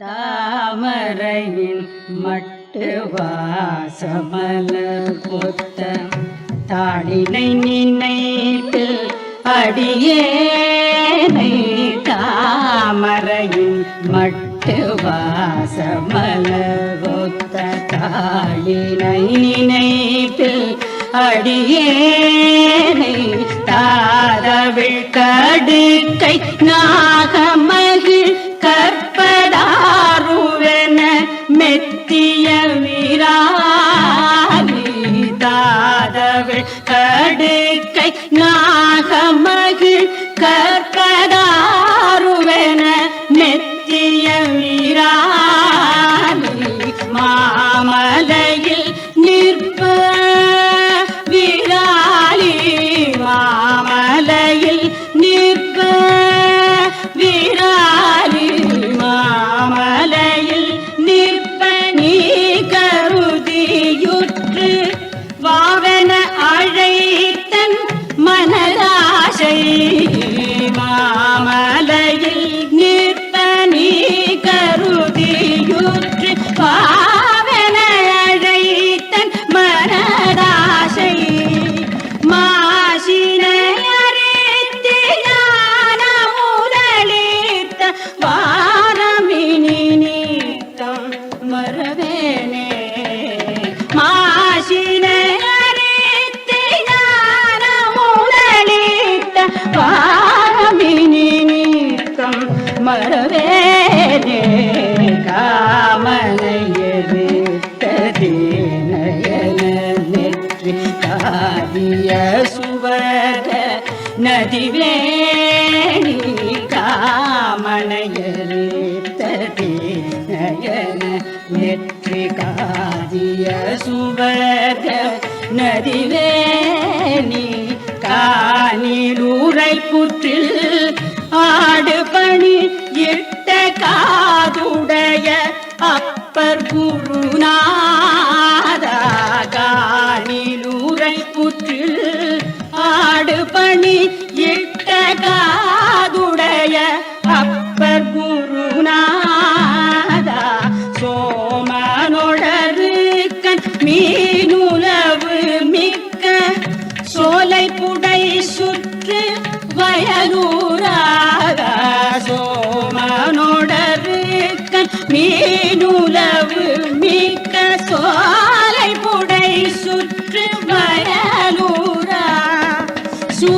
தாமரையின் மட்டு வாசமலர் பொத்த தாடினை நினைத்து அடியேனை தாமரையின் மட்டு வாசமலர் பொத்த தாடினை நினைத்து அடியேனை தாரவிழ் கடுக்கை நாகமகிழ் மறவேனே காமனையறித்ததேனயன நெற்றி காதிய சுவர நதிவேணி காமனையரு காமனையறித்ததேனயன நெற்றி காதிய சுவர நதிவேணி காணிலூரை புற்றில் மீனுளவு மிக்க சோலை புடை சுற்று வயலூராக சோமனோடரு மீனுளவு மிக்க சோலை புடை சுற்று வயலூரா. சூ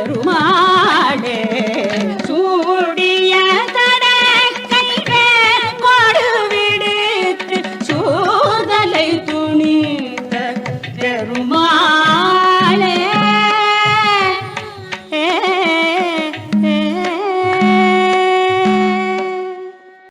பெருமாளே.